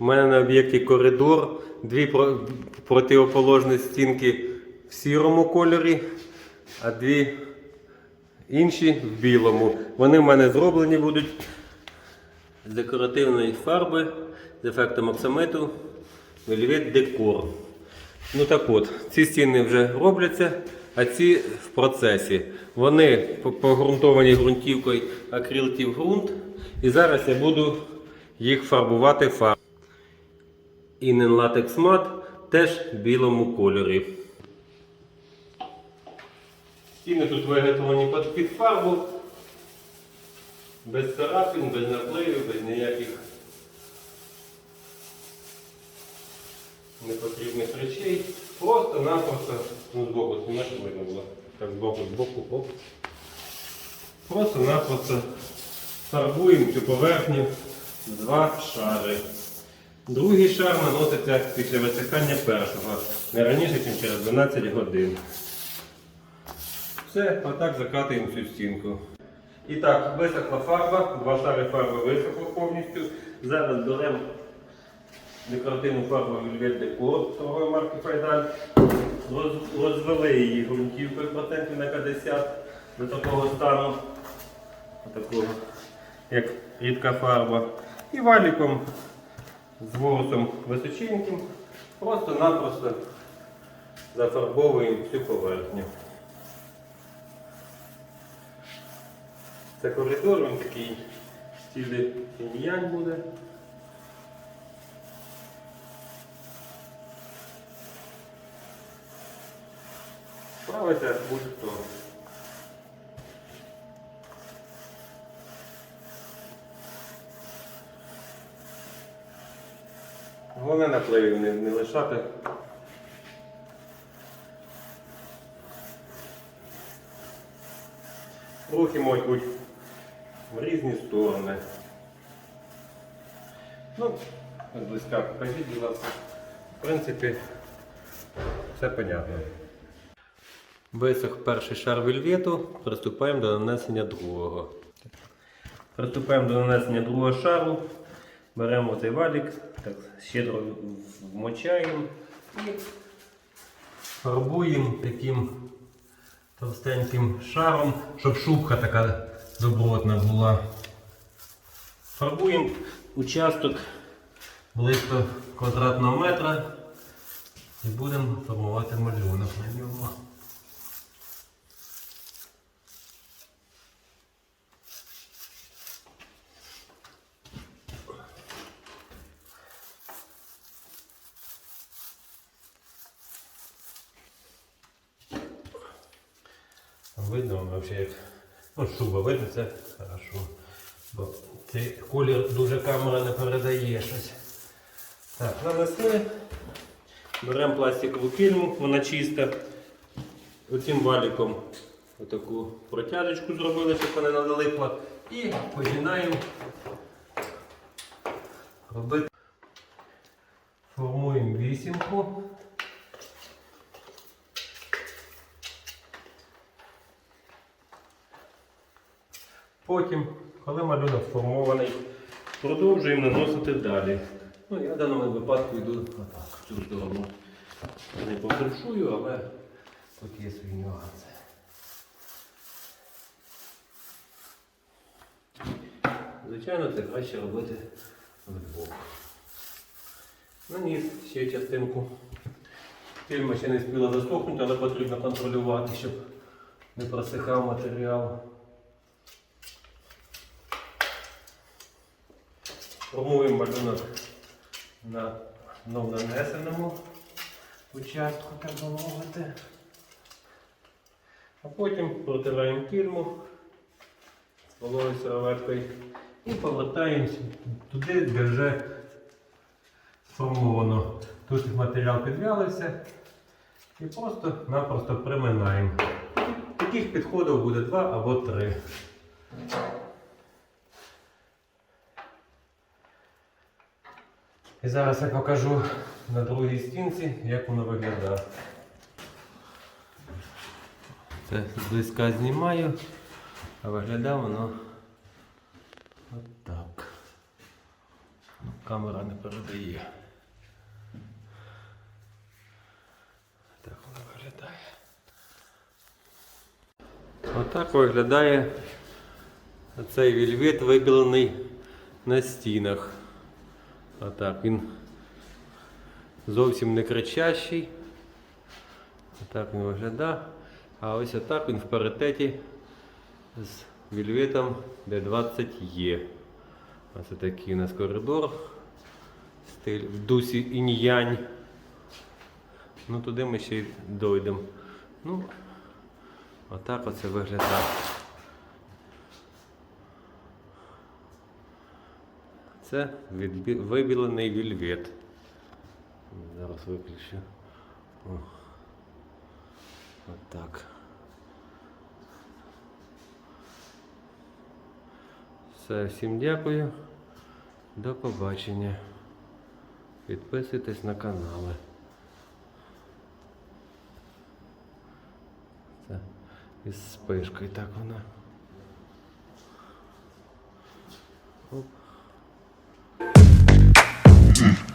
У мене на об'єкті коридор, дві противоположні стінки в сірому кольорі, а дві інші в білому. Вони в мене зроблені будуть з декоративної фарби, з ефектом оксамиту, Velvet Decor. Ну так от, ці стіни вже робляться, а ці в процесі. Вони погрунтовані ґрунтівкою акрилтів ґрунт. І зараз я буду їх фарбувати фарбою. Інен Latex Matte теж в білому кольорі. Стіни тут виготовлені під- фарбу. Без царапин, без напливів, без ніяких непотрібних речей. Просто-напросто, ну збоку, знімати видно було. Так, збоку, збоку, оп. Просто-напросто фарбуємо цю поверхню два шари. Другий шар наноситься після висихання першого, не раніше, ніж через 12 годин. Все, отак закатуємо цю стінку. І так, висохла фарба, два шари фарби висохло повністю. Зараз беремо декоративну фарбу Decor торгової марки Файдаль. Роз- Розвели її ґрунтівкою процентів на 50 до такого стану, такого, як рідка фарба. І валіком з ворсом височеньким просто-напросто зафарбовуємо всю поверхню. Це коридор, він такий в стилі інь-янь буде. Справиться будь-хто. Головне напливів не, не лишати. Рухи можуть в різні сторони. Ну, близька ласка. В принципі, все понятно. Висох перший шар вельвету, приступаємо до нанесення другого. Приступаємо до нанесення другого шару. Беремо цей валік, так щедро вмочаємо і фарбуємо таким товстеньким шаром, щоб шубка така добротна була. Фарбуємо участок близько квадратного метра і будемо формувати малюнок на ньому. Видно воно взагалі як. Ну, шуба видно, це хорошо. Бо цей колір дуже камера не передає щось. Так, нанесли. Беремо пластикову кільму, вона чиста. Оцим валіком отаку протяжечку зробили, щоб вона не налипла. І починаємо робити. Формуємо вісімку. Потім, коли малюнок сформований, продовжуємо наносити далі. Ну, я в даному випадку йду отак, в цю сторону. Не пофальшую, але тут є свої нюанси. Звичайно, це краще робити вдвох. Наніс ще частинку. Фільма ще не спіла засохнути, але потрібно контролювати, щоб не просихав матеріал. Формуємо малюнок на новонанесеному участку, так би мовити. А потім протираємо кільму з вологою серветкою і повертаємося туди, де вже сформовано. Тут матеріал підвялився і просто-напросто приминаємо. Таких підходів буде два або три. І зараз я покажу на другій стінці, як воно виглядає. Це зблизька знімаю, а виглядає воно отак. Ну-ка. камера не передає. Так вона виглядає. Отак виглядає цей вільвет вибілений на стінах. Отак він зовсім не кричащий. Отак він виглядає. А ось отак він в паритеті з вільветом D20 є. Ось такий у нас коридор. Стиль в дусі інь-янь. Ну туди ми ще й дойдемо. Ну, отак оце виглядає. Це вибілений вільвет. Зараз виключу. О. Отак. Все, всім дякую. До побачення. Підписуйтесь на канали. Це із спишкою так вона. Оп. Mm-hmm.